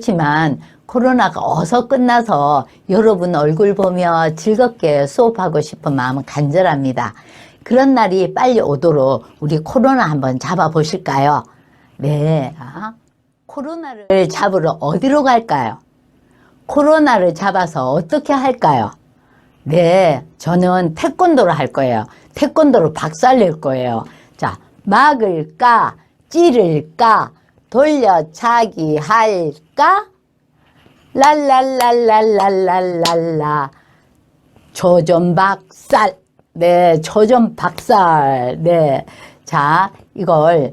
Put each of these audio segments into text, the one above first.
그렇지만 코로나가 어서 끝나서 여러분 얼굴 보며 즐겁게 수업하고 싶은 마음은 간절합니다. 그런 날이 빨리 오도록 우리 코로나 한번 잡아보실까요? 네. 아, 코로나를 잡으러 어디로 갈까요? 코로나를 잡아서 어떻게 할까요? 네, 저는 태권도를 할 거예요. 태권도로 박살 낼 거예요. 자, 막을까, 찌를까, 돌려차기 할까? 랄랄랄랄랄랄랄라. 조전 박살. 네, 조전 박살. 네. 자, 이걸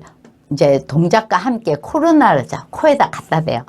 이제 동작과 함께 코로나를 자, 코에다 갖다 대요.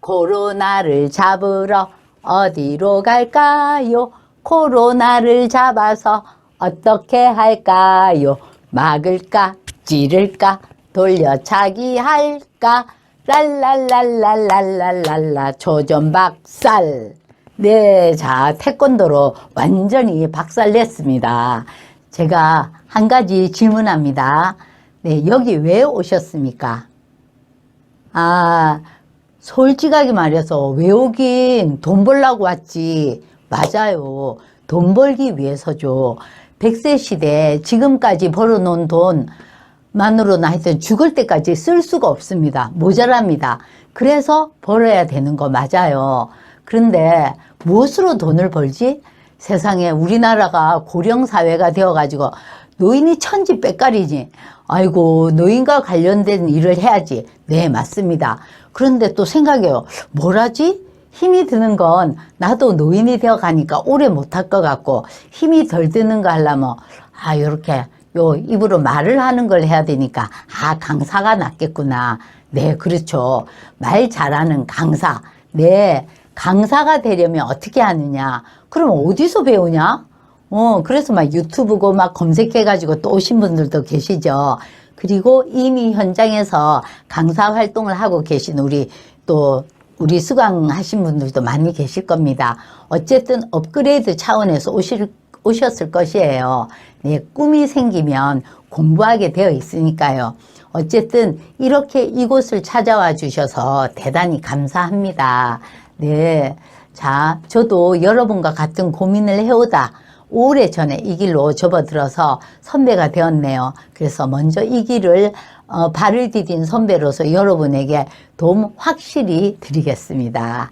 코로나를 잡으러 어디로 갈까요? 코로나를 잡아서 어떻게 할까요? 막을까? 찌를까? 돌려차기 할까? 랄랄랄랄랄랄랄라 조전박살 네, 자 태권도로 완전히 박살냈습니다. 제가 한 가지 질문합니다. 네, 여기 왜 오셨습니까? 아, 솔직하게 말해서 왜 오긴 돈 벌라고 왔지. 맞아요. 돈 벌기 위해서죠. 100세 시대 지금까지 벌어놓은 돈 만으로는 하여튼 죽을 때까지 쓸 수가 없습니다. 모자랍니다. 그래서 벌어야 되는 거 맞아요. 그런데 무엇으로 돈을 벌지? 세상에 우리나라가 고령사회가 되어가지고 노인이 천지 빽깔이지. 아이고, 노인과 관련된 일을 해야지. 네, 맞습니다. 그런데 또 생각해요. 뭘 하지? 힘이 드는 건 나도 노인이 되어 가니까 오래 못할 것 같고 힘이 덜 드는 거 하려면 아, 요렇게 요 입으로 말을 하는 걸 해야 되니까 아, 강사가 낫겠구나. 네, 그렇죠. 말 잘하는 강사. 네, 강사가 되려면 어떻게 하느냐? 그럼 어디서 배우냐? 어, 그래서 막 유튜브고 막 검색해가지고 또 오신 분들도 계시죠. 그리고 이미 현장에서 강사 활동을 하고 계신 우리 또 우리 수강하신 분들도 많이 계실 겁니다. 어쨌든 업그레이드 차원에서 오실, 오셨을 것이에요. 네, 꿈이 생기면 공부하게 되어 있으니까요. 어쨌든 이렇게 이곳을 찾아와 주셔서 대단히 감사합니다. 네. 자, 저도 여러분과 같은 고민을 해오다 오래 전에 이 길로 접어들어서 선배가 되었네요. 그래서 먼저 이 길을 어, 발을 디딘 선배로서 여러분에게 도움 확실히 드리겠습니다.